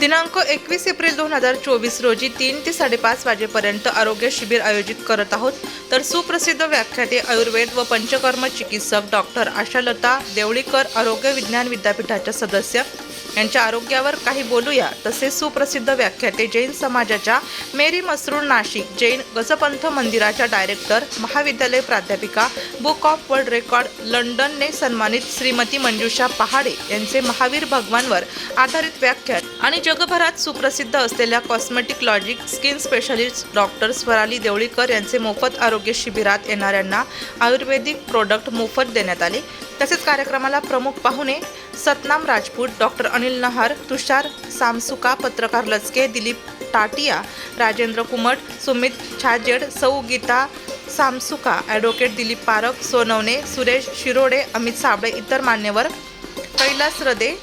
दिनांक एकवीस एप्रिल दोन हजार चोवीस रोजी तीन ते साडेपाच वाजेपर्यंत आरोग्य शिबिर आयोजित करत आहोत. तर सुप्रसिद्ध व्याख्याते आयुर्वेद व पंचकर्म चिकित्सक डॉक्टर आशालता देवळीकर आरोग्य विज्ञान विद्यापीठाच्या सदस्य यांच्या आरोग्यावर काही बोलूया. तसेच सुप्रसिद्ध व्याख्याते जैन समाजाच्या मेरी मसरूळ नाशिक जैन गजपंथ मंदिराच्या डायरेक्टर महाविद्यालय प्राध्यापिका बुक ऑफ वर्ल्ड रेकॉर्ड लंडनने सन्मानित श्रीमती मंजुषा पहाडे यांचे महावीर भगवानवर आधारित व्याख्यान. आणि जगभरात सुप्रसिद्ध असलेल्या cosmetic logic skin specialist doctor Swarali Deolikar यांचे मोफत आरोग्य शिबिरात येणाऱ्यांना आयुर्वेदिक प्रोडक्ट मोफत देण्यात आले. तसेच कार्यक्रमाला प्रमुख पाहुणे सतनाम राजपूत डॉक्टर अनिल नहार तुषार सामसुका पत्रकार लचके दिलीप टाटिया राजेंद्र कुमट सुमित छाजेड सौ गीता सामसुका ॲडव्होकेट दिलीप पारख सोनवणे सुरेश शिरोडे अमित साबळे इतर मान्यवर कैलास रदे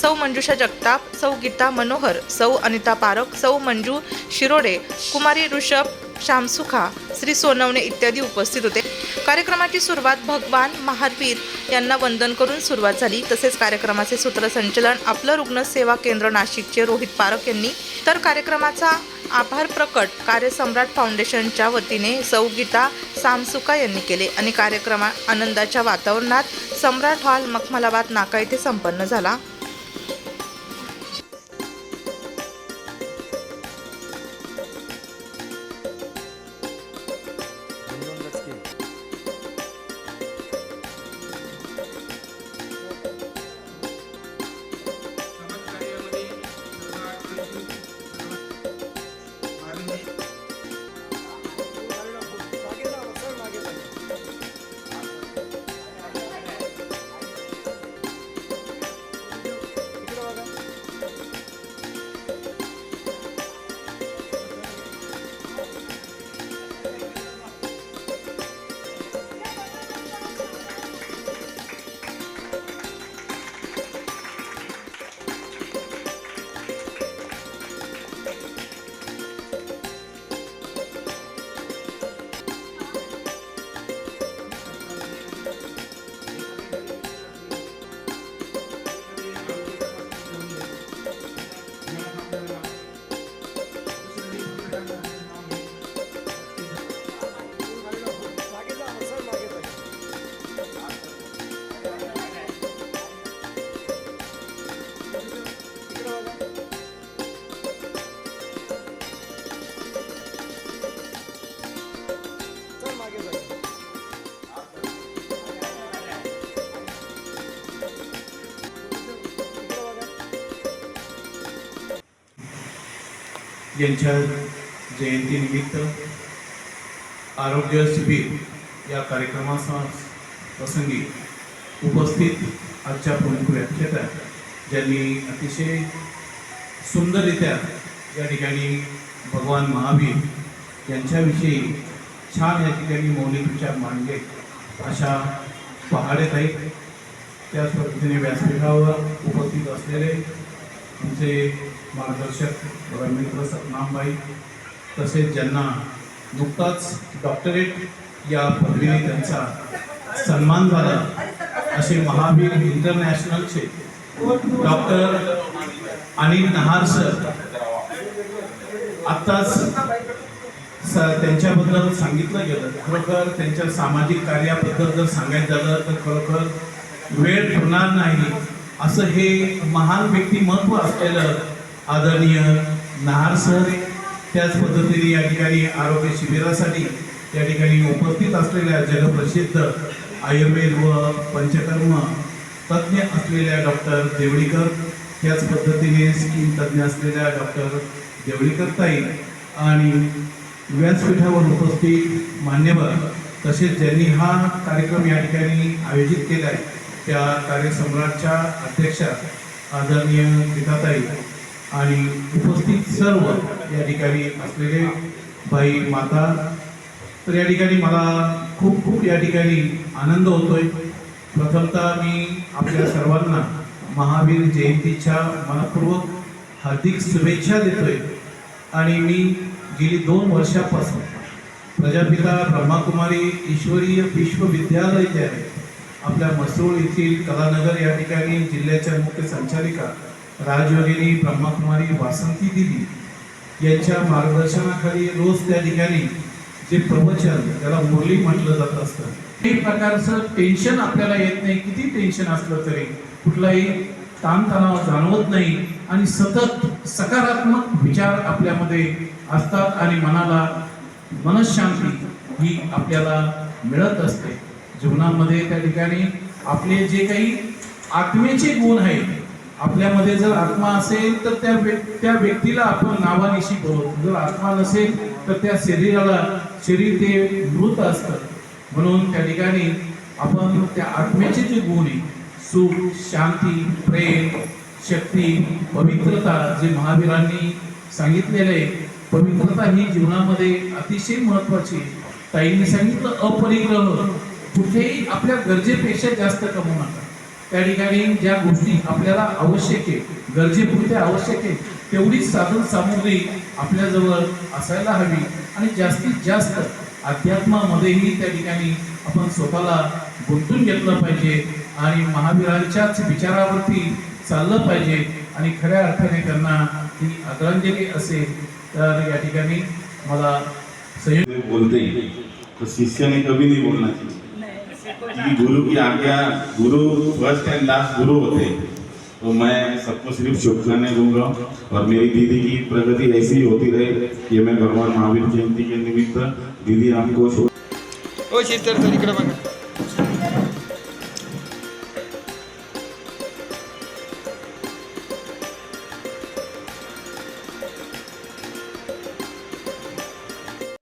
सौ मंजुषा जगताप सौ गीता मनोहर सौ अनिता पारख सौ मंजू शिरोडे कुमारी ऋषभ श्यामसुखा श्री सोनवणे इत्यादी उपस्थित होते. कार्यक्रमाची सुरुवात भगवान महावीर यांना वंदन करून सुरुवात झाली. तसेच कार्यक्रमाचे सूत्रसंचलन आपलं रुग्णसेवा केंद्र नाशिकचे रोहित पारख यांनी. तर कार्यक्रमाचा आभार प्रकट कार्यसम्राट फाउंडेशनच्या वतीने सौ गीता सामसुका यांनी केले आणि कार्यक्रमा आनंदाच्या वातावरणात सम्राट हॉल मखमलाबाद नाका येथे संपन्न झाला. यांच्या जयंतीनिमित्त आरोग्य शिबिर या कार्यक्रमाचा प्रसंगी उपस्थित आजच्या प्रमुख व्याख्याता ज्यांनी अतिशय सुंदररित्या या ठिकाणी भगवान महावीर यांच्याविषयी छान या ठिकाणी मौलिक विचार मांडले. अशा पहाडेताई त्याच पद्धतीने व्यासपीठावर उपस्थित असलेले आमचे मार्गदर्शक रमेंद्र सतनामबाई तसेच ज्यांना नुकताच डॉक्टरेट या पदवीने त्यांचा सन्मान झाला. असे महावीर इंटरनॅशनलचे डॉक्टर अनिल नहार सर आत्ताच स त्यांच्याबद्दल सांगितलं गेलं. खरोखर त्यांच्या सामाजिक कार्याबद्दल जर सांगायचं झालं तर खरोखर वेळ ठेवणार नाही. असं हे महान व्यक्तिमत्व असलेलं आदरणीय नहार सर त्याच पद्धतीने या ठिकाणी आरोग्य शिबिरासाठी या ठिकाणी उपस्थित असलेल्या जगप्रसिद्ध आयुर्वेद व पंचकर्म तज्ज्ञ असलेल्या डॉक्टर देवळीकर त्याच पद्धतीने स्किन तज्ज्ञ असलेल्या डॉक्टर देवळीकर ताई आणि व्यासपीठावर उपस्थित मान्यवर तसेच ज्यांनी हा कार्यक्रम या ठिकाणी आयोजित केला आहे त्या कार्यसम्राटच्या अध्यक्षा आदरणीय गीताताई आणि उपस्थित सर्व या ठिकाणी असलेले बाई माता तर या ठिकाणी मला खूप खूप या ठिकाणी आनंद होतोय. प्रथमतः मी आपल्या सर्वांना महावीर जयंतीच्या मनपूर्वक हार्दिक शुभेच्छा देतोय. आणि मी गेली दोन वर्षापासून प्रजापिता ब्रह्माकुमारी ईश्वरीय विश्वविद्यालय जे आहे. आपल्या मसूळ येथील कलानगर या ठिकाणी जिल्ह्याच्या मुख्य संचालिका राजयोगिनी ब्रह्मकुमारी वासंती दिदी यांच्या मार्गदर्शनाखाली रोज त्या ठिकाणी जे प्रवचन त्याला मुरली म्हटलं जात असतं. एक प्रकारचं टेन्शन आपल्याला येत नाही. किती टेन्शन असलं तरी कुठलाही ताणतणाव जाणवत नाही आणि सतत सकारात्मक विचार आपल्यामध्ये असतात आणि मनाला मनशांती ही आपल्याला मिळत असते. जीवनामध्ये त्या ठिकाणी आपले जे काही आत्मेचे गुण आहेत आपल्यामध्ये जर आत्मा असेल तर त्या त्या व्यक्तीला आपण नावानिशी बोलतो. जर आत्मा नसेल तर त्या शरीराला शरीर ते मृत असतं. म्हणून त्या ठिकाणी आपण त्या आत्म्याचे जे गुण आहे सुख शांती प्रेम शक्ती पवित्रता जे महावीरांनी सांगितलेलं आहे पवित्रता ही जीवनामध्ये अतिशय महत्त्वाची ताईंनी सांगितलं अपरिग्रह कुठेही आपल्या गरजेपेक्षा जास्त कमवू नका. त्या ठिकाणी ज्या गोष्टी आपल्याला आवश्यक आहे गरजेपुरते आवश्यक आहे तेवढीच साधन सामुग्री आपल्याजवळ असायला हवी आणि जास्तीत जास्त अध्यात्मामध्येही त्या ठिकाणी आपण स्वतःला गुंतून घेतलं पाहिजे आणि महावीरांच्याच विचारावरती चाललं पाहिजे आणि खऱ्या अर्थाने त्यांना ही आदरांजली असेल तर या ठिकाणी मला सहयोग बोलते. शिष्याने कवी नाही बोलण्याची क्योंकि गुरु की आज्ञा गुरु फ़र्स्ट एंड लास्ट गुरु होते हैं। तो मैं सबको सिर्फ़ शुभकामनाएँ दूँगा और मेरी दीदी की प्रगति ऐसी ही होती रहे ये मैं भगवान महावीर जयंती के निमित्त दीदी शुभ ओ शीतल सर इकडे बघा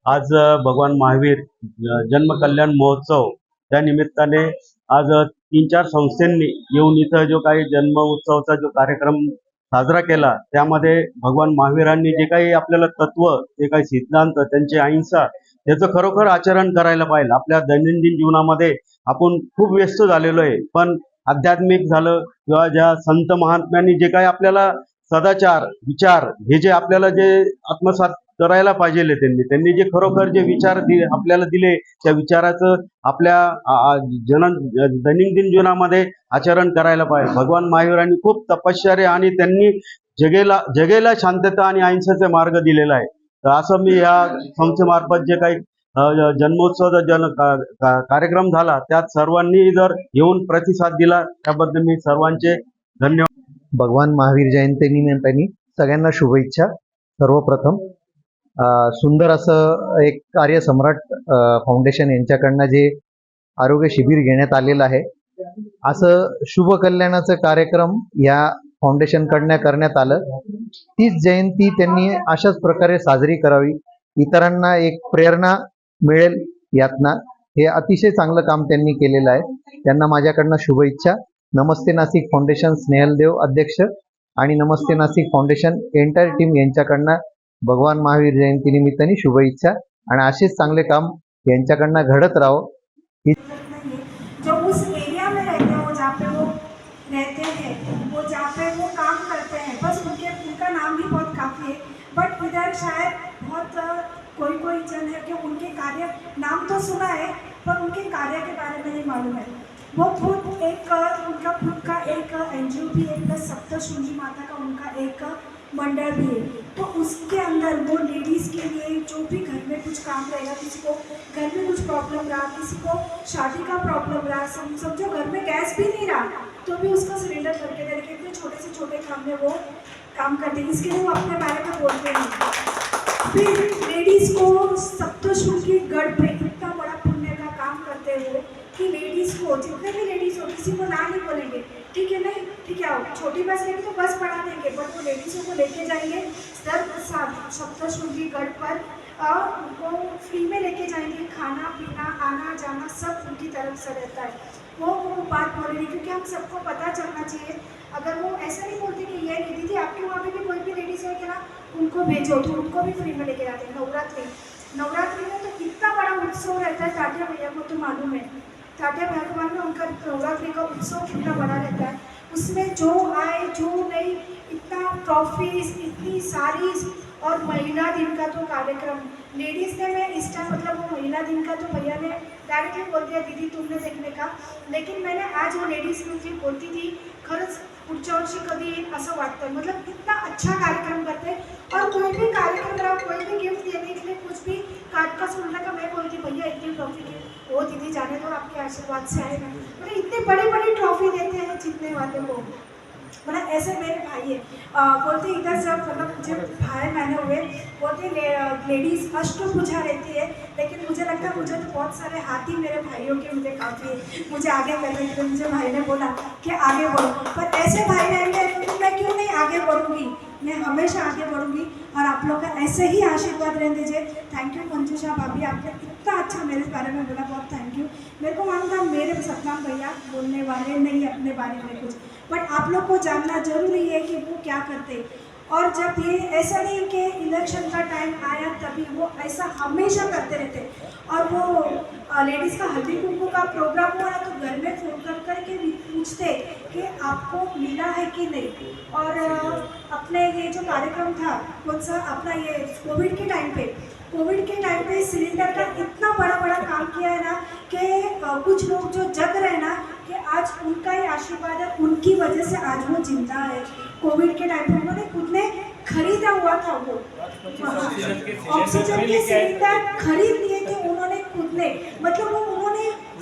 आज भगवान महावीर जन्म कल्याण महोत्सव त्या निमित्ताने आज तीन चार संस्थांनी येऊन इथं जो काही जन्म उत्सवाचा जो कार्यक्रम साजरा केला त्यामध्ये भगवान महावीरांनी जे काही आपल्याला तत्व जे काही सिद्धांत त्यांची अहिंसा याचं खरोखर आचरण करायला पाहिजे आपल्या दैनंदिन जीवनामध्ये आपण खूप व्यस्त झालेलो आहे. पण आध्यात्मिक झालं किंवा ज्या संत महात्म्यांनी जे काही आपल्याला सदाचार विचार हे जे आपल्याला जे आत्मसात करायला पाहिजे त्यांनी. त्यांनी जे खरोखर जे विचार दि आपल्याला दिले त्या विचाराचं आपल्या जन दैनंदिन जीवनामध्ये आचरण करायला पाहिजे. भगवान महावीरांनी खूप तपश्चर्या आणि त्यांनी जगेला जगेला शांतता आणि अहिंसेचा मार्ग दिलेला आहे. तर असं मी या संस्थेमार्फत जे काही जन्मोत्सवाचा जन कार्यक्रम झाला त्यात सर्वांनी जर येऊन प्रतिसाद दिला त्याबद्दल मी सर्वांचे धन्यवाद. भगवान महावीर जयंती निमित्ताने सगळ्यांना शुभेच्छा. सर्वप्रथम सुंदर असं एक कार्य सम्राट फाउंडेशन यांच्याकडनं जे आरोग्य शिबिर घेण्यात आलेलं आहे. असं शुभ कल्याणाचं कार्यक्रम या फाउंडेशनकडनं करण्यात आलं. तीच जयंती त्यांनी अशाच प्रकारे साजरी करावी. इतरांना एक प्रेरणा मिळेल यातना. हे अतिशय चांगलं काम त्यांनी केलेलं आहे. त्यांना माझ्याकडनं शुभेच्छा. नमस्ते नाशिक फाउंडेशन स्नेहलदेव अध्यक्ष. आणि नमस्ते नाशिक फाउंडेशन एंटायर टीम यांच्याकडनं भगवान महावीर जयंती निमित्ताने शुभेच्छा आणि असेच चांगले काम यांच्याकडनं घडत राहो. बट इधर शायद बहुत कोई कोई जन है कि उनके कार्य नाम तो सुना है पर उनके कार्य के बारे में नहीं मालूम है। वो खुद एक उनका खुद का एक एन भी है प्लस सप्तशृंगी माता का उनका एक मंडल भी है। तो उसके अंदर वो लेडीज़ के लिए जो भी घर में कुछ काम रहेगा, किसी को घर में कुछ प्रॉब्लम रहा, किसी को शादी का प्रॉब्लम रहा, सम, समझो घर में गैस भी नहीं रहा तो भी उसको सिलेंडर करके दे रहे इतने छोटे से छोटे काम में वो काम करते हैं। इसके लिए वो अपने बारे में बोलते नहीं फिर लेडीज़ को सप्तशृंगी गढ़ पे इतना बड़ा पुण्य का काम करते हुए कि लेडीज़ को जितने भी लेडीज़ हो, किसी को ना नहीं बोलेंगे ठीक है, नहीं, ठीक है छोटी बस लेंगे तो बस पढ़ा देंगे बट वो लेडीज़ों को लेके जाएँगे सर सप्तशृंगी गढ़ पर और उनको फ्री में लेके जाएँगे, खाना, पीना, आना, जाना, सब उनकी तरफ़ से रहता है। वो वो बात बोल रही क्योंकि हम सबको पता चलना चाहिए। अगर वो ऐसा नहीं बोलते कि ये दीदी, आपके वहाँ पे भी कोई भी लेडीज़ है ना उनको भेजो तो उनको भी फ्री में लेके जाते हैं। नवरात्रि नवरात्रि में तो इतना बड़ा उत्सव रहता है टाटिया भैया को तो मालूम है। टाटिया भगवान में उनका नवरात्रि का उत्सव कितना बड़ा रहता है। उसमें जो आए, जो नहीं, इतना ट्रॉफीज इतनी सारी और महिला दिन का तो कार्यक्रम। लेडीज़ ने मैं इस टाइम मतलब वो महिला दिन का तो भैया ने डायरेक्टली बोल दिया, दीदी, तुमने देखने का। लेकिन मैंने आज वो लेडीज़ जी बोलती थी, खरंच पुढच्या वर्षी कधी येईल वाटतं मतलब इतना अच्छा कार्यक्रम करते हैं और कोई भी कार्यक्रम करा कोई भी गिफ्ट देने के लिए कुछ भी कार्ड का सुनने का मैं बोलती, भैया, इतनी ट्रॉफी की वो दीदी जाने दो आपके आशीर्वाद से आएगा मतलब इतने बड़े बड़े ट्रॉफी देते हैं जीतने वाले को। मतलब ऐसे मेरे भाई है। अ, बोलते इधर जब मतलब जब भाई मैंने हुए बोलते ले, लेडीज़ अष्टभुजा रहती है लेकिन मुझे लगता है मुझे तो बहुत सारे हाथ मेरे भाइयों के मुझे काफ़ी है। मुझे आगे करने के लिए मुझे भाई ने बोला कि आगे बढ़ो। पर ऐसे भाई रहेंगे तो मैं क्यों नहीं आगे बढ़ूँगी? मैं हमेशा आगे बढ़ूँगी और आप लोग का ऐसे ही आशीर्वाद रहने दीजिए। थैंक यू मंजूषा भाभी, आपने इतना अच्छा मेरे बारे में बोला, बहुत थैंक यू मेरे को मालूम था मेरे सतनाम भैया बोलने वाले नहीं अपने बारे में कुछ। बट आप लोग को जानना ज़रूरी है कि वो क्या करते। और जब ये ऐसा नहीं कि इलेक्शन का टाइम आया, तभी वो ऐसा हमेशा करते रहते। और वो लेडीज़ का हल्दी कुमकुम का प्रोग्राम हुआ तो घर में फ़ोन कर करके भी पूछते कि आपको मिला है कि नहीं? और अपने ये जो कार्यक्रम था कौन सा अपना ये कोविड के टाइम पे कोविड के टाइम पे सिलेंडर का इतना बड़ा बड़ा काम किया है ना कि कुछ लोग जो जग रहे हैं ना कि आज उनका ही आशीर्वाद है उनकी वजह से आज वो ज़िंदा है। कोविड के टाइम पे उन्होंने खुद ने खरीदा हुआ था वो। ऑक्सीजन के सिलेंडर खरीद लिए थे उन्होंने खुद ने। मतलब वो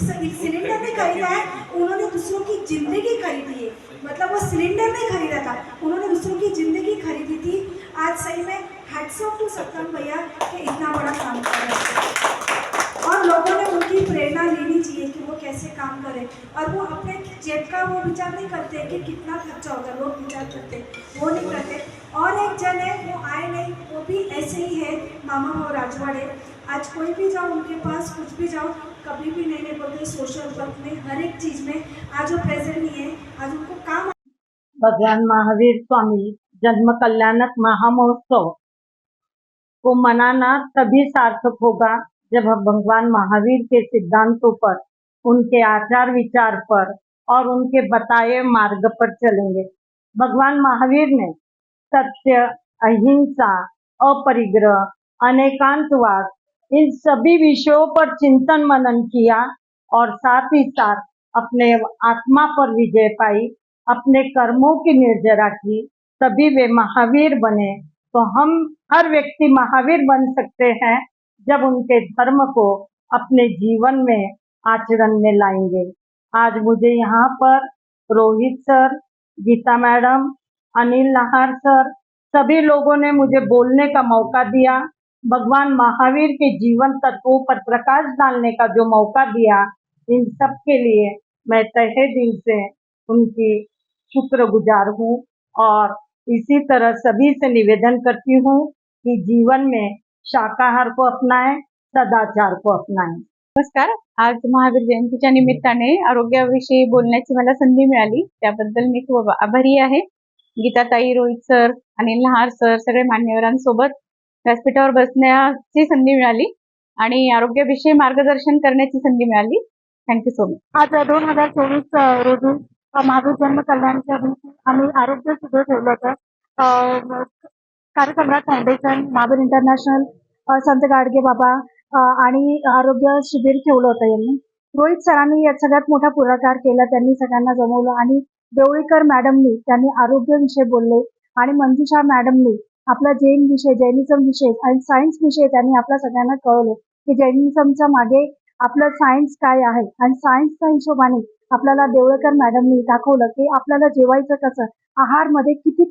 सिलेंडर नहीं खरीदा है, उन्होंने दूसरों की ज़िंदगी खरीदी है। मतलब वो सिलेंडर नहीं खरीदा था। उन्होंने दूसरों की ज़िंदगी खरीदी थी। आज सही में हैट्स ऑफ़ टू सत्यम भैया कि इतना बड़ा काम कर रहे हैं। और लोगों ने उनकी प्रेरणा लेनी चाहिए कि वो कैसे काम करें। और वो अपने जेब का वो विचार नहीं करते कि कितना खर्चा होगा लोग विचार करते वो नहीं करते। और एक जन है, वो आए नहीं, वो भी ऐसे ही है। मामा वो राजवाड़े। आज कोई भी जाओ, उनके पास कुछ भी जाओ कभी भी नहीं बोलते सोशल वर्क में, हर एक चीज़ में आज वो प्रेजेंट नहीं है, आज उनको काम भगवान महावीर स्वामी, जन्म कल्याणक महामहोत्सव। को मनाना तभी सार्थक होगा जब हम भगवान महावीर के सिद्धांतों पर, उनके आचार विचार पर और उनके बताए मार्ग पर चलेंगे। भगवान महावीर ने सत्य, अहिंसा, अपरिग्रह, अनेकांतवाद इन सभी विषयों पर चिंतन मनन किया और साथ ही साथ अपने आत्मा पर विजय पाई, अपने कर्मों की निर्जरा की, तभी वे महावीर बने। तो हम हर व्यक्ति महावीर बन सकते हैं जब उनके धर्म को अपने जीवन में आचरण में लाएँगे। आज मुझे यहाँ पर Rohit sir, Geeta madam, Anil Nahar sir, सभी लोगों ने मुझे बोलने का मौका दिया। भगवान महावीर के जीवन तत्वों पर प्रकाश डालने का जो मौका दिया, इन सब के लिए मैं तहे दिल से उनकी शुक्रगुजार हूँ और इसी तरह सभी से निवेदन करती हूँ कि जीवन में शाकाहार को अपनाएँ, सदाचार को अपनाएँ। नमस्कार। आज महावीर जयंती जयंतीच्या निमित्ताने आरोग्याविषयी बोलण्याची मला संधी मिळाली. त्याबद्दल मी खूप आभारी आहे. गीताताई रोहित सर, अनिल नहार सर, सगळे मान्यवरांसोबत व्यासपीठावर बसण्याची संधी मिळाली आणि आरोग्याविषयी मार्गदर्शन करण्याची संधी मिळाली. थँक्यू सो मच आज दोन हजार चोवीस रोजी माझं महावीर जन्म कल्याणच्या दिवशी आम्ही आरोग्य शिबिर ठेवलं होतं. कार्यक्रमात फाउंडेशन महावीर इंटरनॅशनल संत गाडगे बाबा आणि आरोग्य शिबिर ठेवलं होतं यांनी. रोहित सरांनी यात सगळ्यात मोठा पुढाकार केला त्यांनी सगळ्यांना जमवलं आणि देवळीकर मॅडमनी त्यांनी आरोग्याविषयी बोलले आणि मंजुषा मॅडमनी आपला जैन विषय जैनिझम विषय आणि सायन्स विषय त्यांनी आपल्या सगळ्यांना कळवलं. की जैनिझमच्या मागे आपलं सायन्स काय आहे? आणि सायन्सच्या हिशोबाने आपल्याला देवळकर मॅडमनी दाखवलं की आपल्याला जेवायचं कसं? आहारमध्ये किती